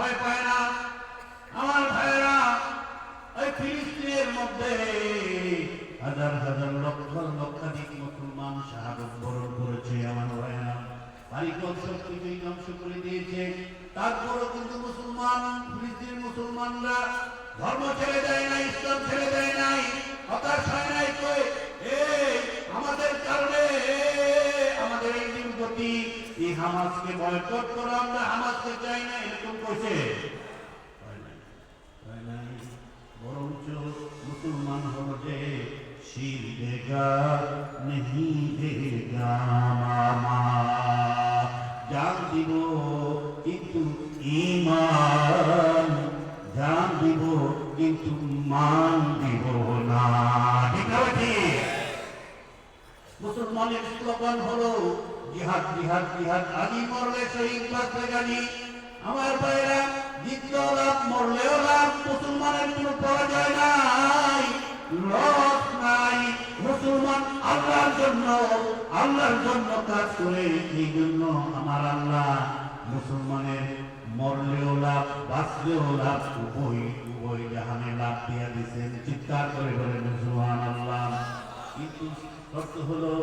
ভয় পায় না। আমার ভাইরা ওই ফিলিস্তিনের মধ্যে হাজার হাজার লক্ষ লক্ষাধিক মুসলমান শাহাদত বরণ করেছে, আমার ভাইরা বাড়িঘর সব কিছুই ধ্বংস করে দিয়েছে, তারপরও কিন্তু মুসলমান, ফিলিস্তিনের মুসলমানরা ধর্ম ছেড়ে হামাসকে বয়কট করো আমরা হামাসকে চাই না, এরকম করছে। বরঞ্চ মুসলমান হলো শির দেগা নেহি দেগা মামা জান দিব কিন্তু ইমান জান দিব কিন্তু মান দিব না ঠিক ঠিক? মুসলমানের স্লোগান হলো জিহাদ জিহাদ জিহাদ আলী মরলে শহীদ বাঁচবে জানি। আমার ভাইরা জিতলেও লাভ, মরলেও লাভ, মুসলমানের কোনো পরাজয় নাই লস নাই। মুসলমান আল্লাহর জন্য আল্লাহর জন্য কাজ করে, এই জন্য আমার আল্লাহ মুসলমানের মরলেও লাভ, বাঁচলেও লাভ, উভয় উভয় জাহানে লাভ দিয়া দিচ্ছেন চিৎকার করে বলেন মুসলমান আল্লাহ কিন্তু শর্ত হলো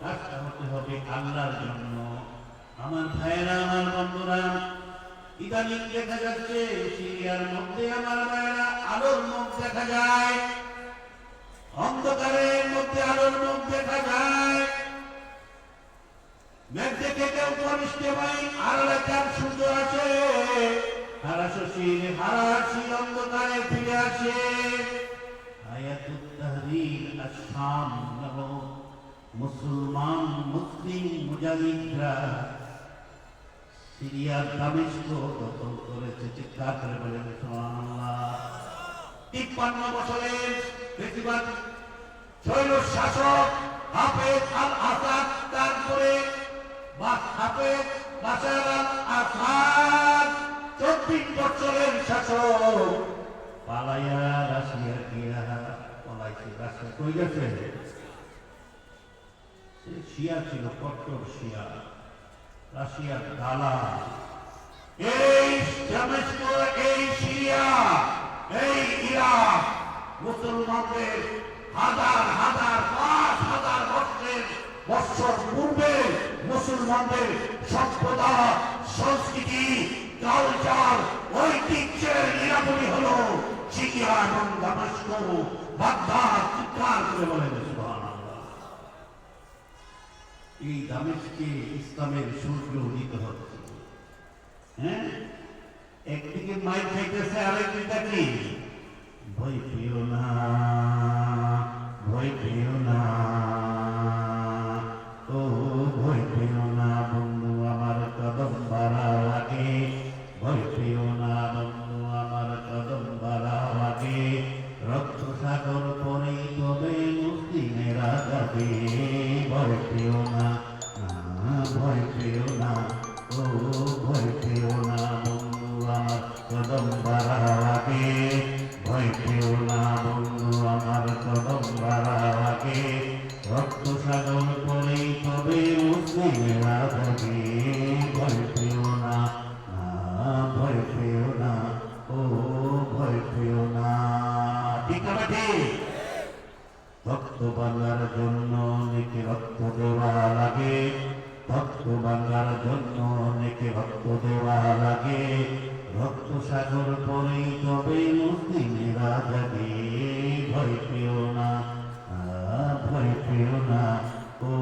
কাজটা হতে হবে আল্লাহর জন্য। আমার ভাইয়েরা, আমার বন্ধুরা, ইদানিং দেখা যাচ্ছে, সিরিয়ার মধ্যে আমার ভাইয়েরা আলোর মুখ দেখা যায়। অন্ধকারের মধ্যে আলোর মুখ দেখা যায়। মেঘ থেকে কেউ কনিষ্ঠে পাই আর এলাকার সূর্য আছে। হারাশির হারাশি অন্ধকারে ফিরে আসে। আয়াতুত আসাম নব মুসলমান, মুসলিম মুজাহিদরা সিরিয়ার দামেস্ক দখল করেছে। চিৎকার করে বলে সুবহানাল্লাহ। তিপ্পান্ন বছরের বেশিরভাগ শৈল শাসক হাফেজ আল আসাদ তারপরে হাফেজ বাশার আল আসাদ চব্বিশ বছরের শাসক। পালাইয়া রাশিয়া গিয়া পলাইছে, রাশিয়া কই গেছে? শিয়া ছিল কট্টর শিয়া। রাশিয়ার দালা এই এই সিরিয়া, এই ইরাক, মুসলমানদের হাজার হাজার, পাঁচ হাজার বছরের বছর পূর্বে মুসলমানদের সভ্যতা সংস্কৃতি কালচার ঐতিহ্যের নিরাপত্তি হলো সিরিয়া এবং দামেস্ক। বাগদাদ চিৎকার করে বলেন সুবহানাল্লাহ এই দামেশকে ইসলামের সূর্য উদিত হচ্ছে হ্যাঁ? একদিকে মাইক খাইতেছে, আরেকদিকে কি? ভয় পেও না। ভয় পেও না ভয় পেও না, ও ভয় পেও না বন্ধু আমার কদম বাড়াও আগে ভয় পেও না বন্ধু আমার কদম বাড়াও আগে রক্ত সাগর পরে তবে মুসলিমেরা যাবে ভয় পেও না ভয় পেও না, ও ভয় পেও না। ঠিক আছে ভক্ত বাংলার জন্য অনেকে রক্ত দেওয়া লাগে। ভক্ত বাংলার জন্য অনেকে রক্ত দেওয়া লাগে। রক্ত সাগর পরে তবে মুসলিমেরা যাবে ভয় পেও না ভয় পেও না, ও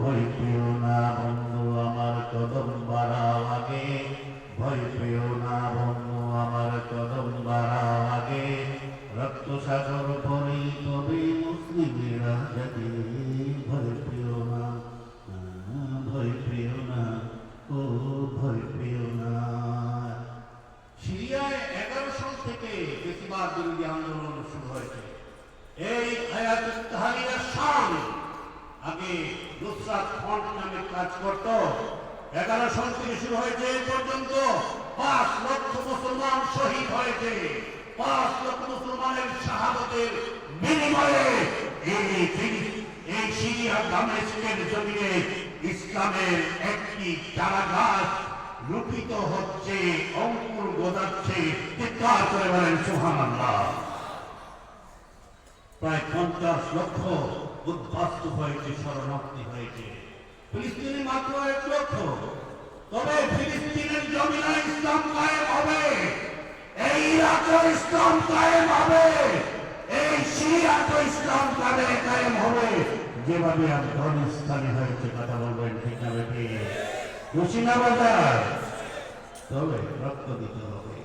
ভয় পেও না বন্ধু আমার কদম বাড়াও আগে। ভয় পেও না বন্ধু আমার কদম বাড়াও আগে। রক্ত সাগর নুসরাত ফ্রন্ট নামে কাজ করত। এগারো সাল থেকে শুরু হয়েছে এই পর্যন্ত পাঁচ লক্ষ মুসলমান শহীদ হয়েছে। পাঁচ লক্ষ মুসলমানের শাহাদতের বিনিময়ে এই এই সিরিয়া দামেস্কের জমিনে ইসলামের একটি চারা গাছ রুপিত হচ্ছে, অঙ্কুর গোদাচ্ছে। চিৎকার করে বলেন, সুবহানাল্লাহ। প্রায় পঞ্চাশ লক্ষ উদ্বাস্তু হয়েছে, শরণার্থী হয়েছে। ফিলিস্তিনি মাত্র এক লক্ষ তবে ফিলিস্তিনের জমিনে ইসলাম কায়েম হবে। এই ইরাকের ইসলাম কায়েম হবে। এই সিরিয়াতে ইসলাম কালে কায়েম হবে। যেভাবে আফগানিস্তানে হয়েছে, কথা বলবেন ঠিক না, বেটি? কুশিনা বাজার? তবে রক্ত দিতে হবে।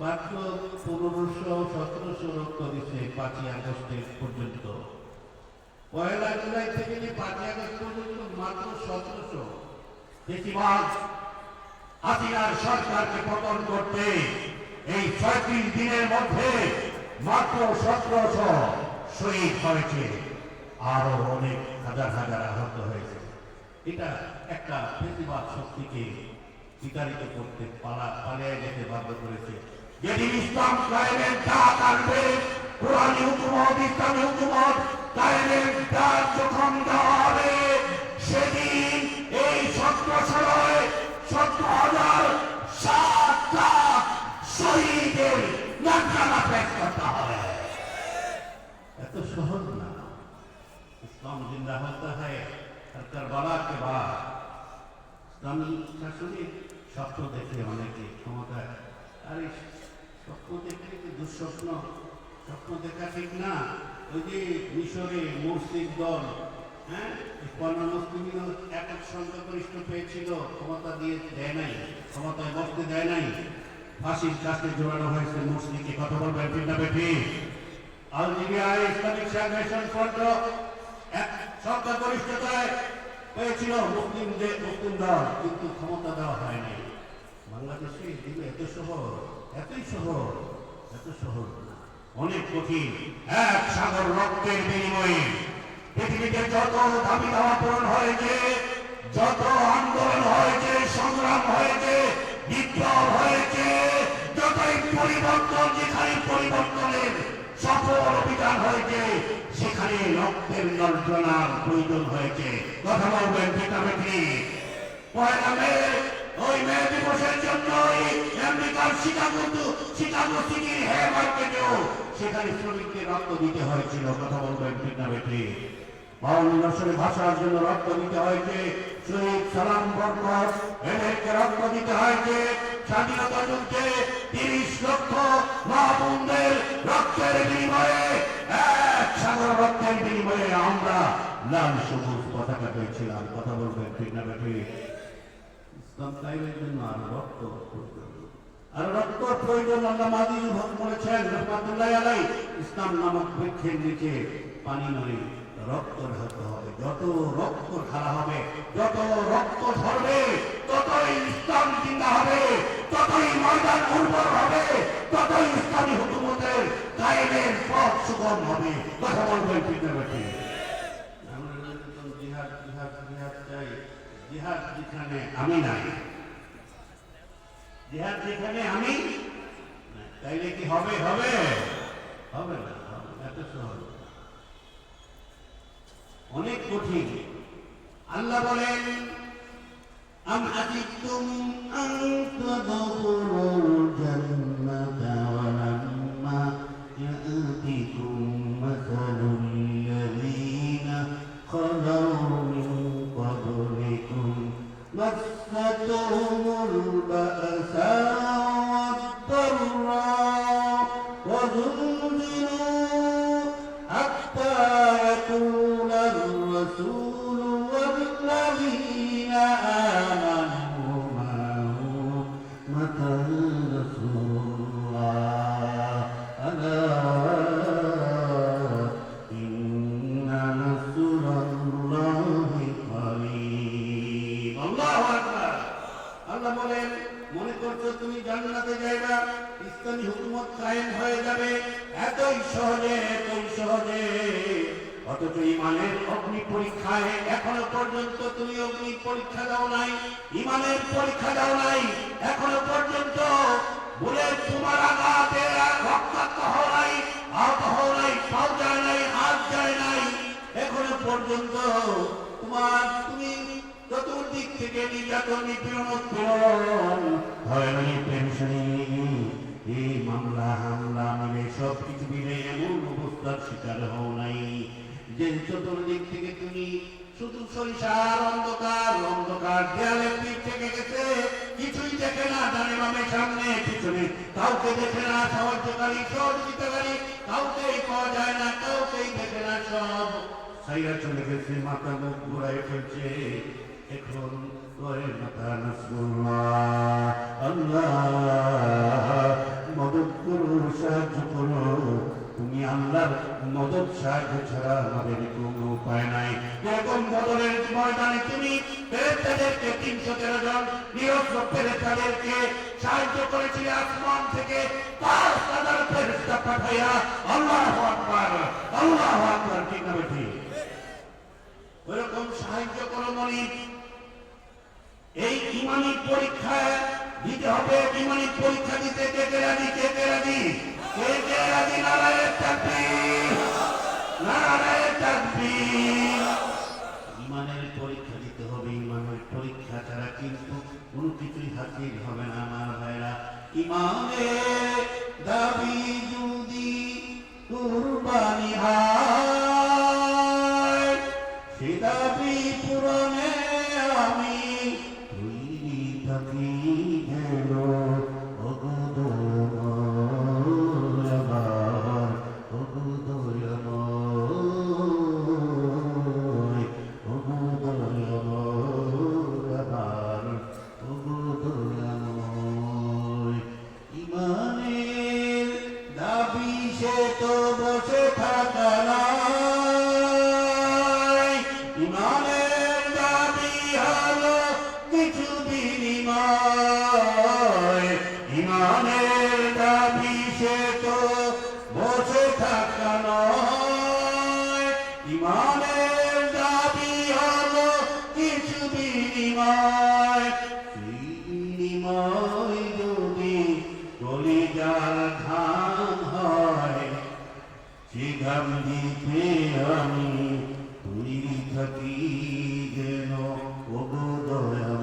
মাত্র পনেরোশো সতেরোশো রক্ত দিচ্ছে পাঁচই আগস্টের পর্যন্ত। পয়লা জুলাই থেকে নিয়ে পাঁচই আগস্ট পর্যন্ত মাত্র সতেরোশো। বেশিরভাগ হাসিনার সরকারকে পতন করতে এই ছয়ত্রিশ দিনের মধ্যে মাত্র সতেরোশো শহীদ হয়েছে। আরও অনেক হাজার হাজার আহত হয়েছে। এটা একটা বেশিরভাগ শক্তিকে বিতাড়িত করতে পালা, পালিয়ে যেতে বাধ্য করেছে। যেদিন ইসলাম কায়েমের ডাক আনবে কোরআনী হুকুমত ইসলামী হুকুমত তাদের তার যখন দেওয়া হবে সেদিন এই সত্রশালায় না। ইসলাম জিন্দা হতে হয় কারবালাকে বা। ইসলামী শাসনিক স্বপ্ন দেখে ক্ষমতা আর এই স্বপ্ন কি দুঃস্বপ্ন? স্বপ্ন দেখা ঠিক না। ওই যে মিশরে মুসলিম দল হ্যাঁ? কর্ণ মুসলিম এক এক সংখ্যাগরিষ্ঠ পেয়েছিল, ক্ষমতা দিয়ে দেয় নাই, ক্ষমতায় বসতে দেয় নাই। ফাঁসির কাছে জোড়ানো হয়েছে মুসলিমকে কথা বলবেন, ঠিক না বেঠি? আলজেরিয়ায় ইসলামিক স্যালভেশন ফ্রন্ট এক সংখ্যাগরিষ্ঠতায় পেয়েছিল মুসলিমদের মুসলিম দল, কিন্তু ক্ষমতা দেওয়া হয়নি। বাংলাদেশে দিবে এত সহজ, এতই সহজ, এত সহজ। অনেক কঠিন। এক সাগর রক্তের বিনিময়ে পৃথিবীতে যত দাবি দাওয়া পূরণ হয়েছে, যত আন্দোলন হয়েছে, সংগ্রাম হয়েছে, বিপ্লব হয়েছে, যতই পরিবর্তন, যেখানে পরিবর্তনের সফল অভিযান হয়েছে, সেখানে রক্তের নর্জনার প্রয়োজন হয়েছে। কথা বলবেন ঠিক পয়লা মে ওই মে দিবসের জন্যই আমেরিকার শিকাগো শিকাগো সিটির হে মার্কেটেও সেখানে শ্রমিকদের রক্ত দিতে হয়েছিল, কথা বলবেন ঠিক না বাউন্ন বছরের ভাষার জন্য রক্ত দিতে হয়েছে শহীদ সালাম বরকত, এদেরকে রক্ত দিতে হয়েছে, স্বাধীনতা যুদ্ধে তিরিশ লক্ষ রক্তের বিনিময়ে, এক সাগর রক্তের বিনিময়ে আমরা লাল সবুজ পতাকা পেয়েছিলাম, কথা বলবেন ঠিক না বেঠি কায়েমের জন্য আর রক্ত। আর রক্ত প্রয়োজন আল্লাহ মাদি বলেছেন, রহমাতুল্লাহ আলাই ইসলাম নামক বৃক্ষের নিচে পানি নয় রক্ত ঢালতে হবে। যত রক্ত ঢালা হবে, যত রক্ত ঝরবে ততই ইসলাম জিন্দা হবে, ততই কথা বলবেন বেঠিক? আমরা যখন জিহাদ জিহাদ জিহাদ চাই জিহাদ যেখানে আমি নাই। জিহাদ যেখানে আমি তাইলে কি হবে? হবে। হবে না এত সহজ। অনেক কঠিন। আল্লাহ বলেন, আম আজিতুম مستهم البأساء থেকে নির্যাতন এই মামলা হামলা মিলে সব কিছু মিলে এমন অবস্থার শিকার হও নাই যে চতুর্দিক থেকে তুমি শুধু সরিষার অন্ধকার অন্ধকার দেয়ালের দিক থেকে গেছে কিছুই দেখে না ডানে বামে সামনে পিছনে কাউকে দেখে না সাহায্যকারী সহযোগিতাকারী কাউকেই পাওয়া যায় না কাউকেই দেখে না সব সাইরা চলে গেছে মাথা মুখ ঘুরাই ফেলছে এখন মদত করো সাহায্য করো তুমি আল্লাহর মদত সাহায্য ছাড়া আমাদের কোনো উপায় নাই এরকম বদলের ময়দানে তুমি ফেরেস্তাদেরকে তিনশো তেরো জন নিরস্ত্র ফেরেস্তাদেরকে সাহায্য করেছিলে আসমান থেকে পাঁচ হাজার ফেরেস্তা পাঠাইয়া আল্লাহ আকবার আল্লাহ আকবার ঠিক না ঠিক ওরকম সাহায্য করো মনি এই ইমানি পরীক্ষা দিতে হবে, ইমানি পরীক্ষা দিতে কে কে রাজি, কে কে রাজি? কে কে রাজি? নারায়ের তাকবীর নারায়ের তাকবীর ইমানের পরীক্ষা দিতে হবে, ইমানের পরীক্ষা ছাড়া কিন্তু কোনো কিছুই হাসিল হবে না, আমার ভাইরা। ইমানের দাবি হে আমি তুই থাকি যেন ওগো দয়া